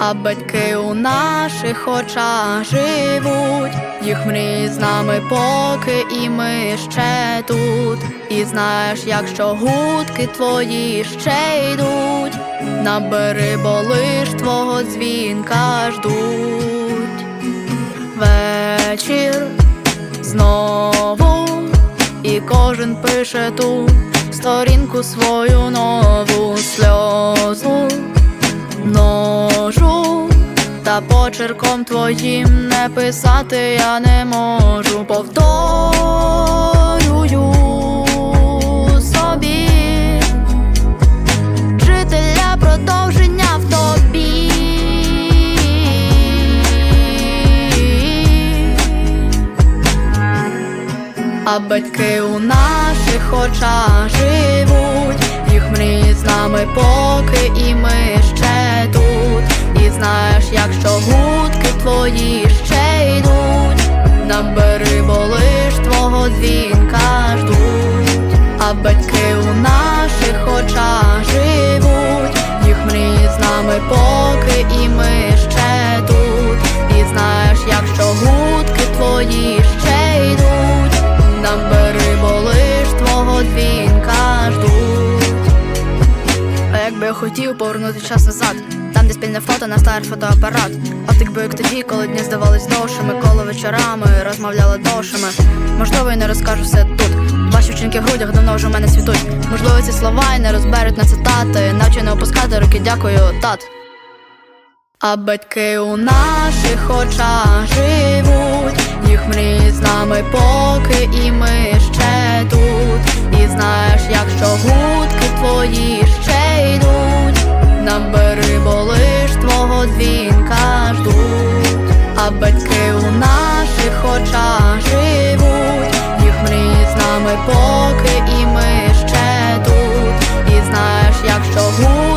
а батьки у наших очах живуть, їх мрії з нами поки і ми ще тут. І знаєш, якщо гудки твої ще йдуть, набери, бо лиш твого дзвінка ждуть. Вечір знову, і кожен пише ту сторінку свою нову сльозу почерком твоїм не писати я не можу, повторюю собі жителя продовження в тобі. А батьки у наших очах живуть, їх мрії з нами поки і ми ще тут. І знаєш, якщо гудки твої ще йдуть, набери, бо лиш твого дзвінка ждуть, а батьки у наших очах живуть, їх мрії з нами поки і ми ще тут. І знаєш, якщо гудки твої ще йдуть, набери, бо лиш твого дзвінка ждуть. А якби я хотів повернути час назад, де спільне фото на старий фотоапарат. От якби як тоді, коли дні здавались довшими, коли вечорами розмовляли довшими. Можливо, і не розкажу все тут. Ваші вчинки в грудях давно вже в мене світуть. Можливо, ці слова і не розберуть на цитати. Навчи не опускати руки, дякую, тат. А батьки у наших очах живуть, їх мрії з нами поки і ми ще тут. Очах живуть, їх мрії з нами поки і ми ще тут. І знаєш, якщо ще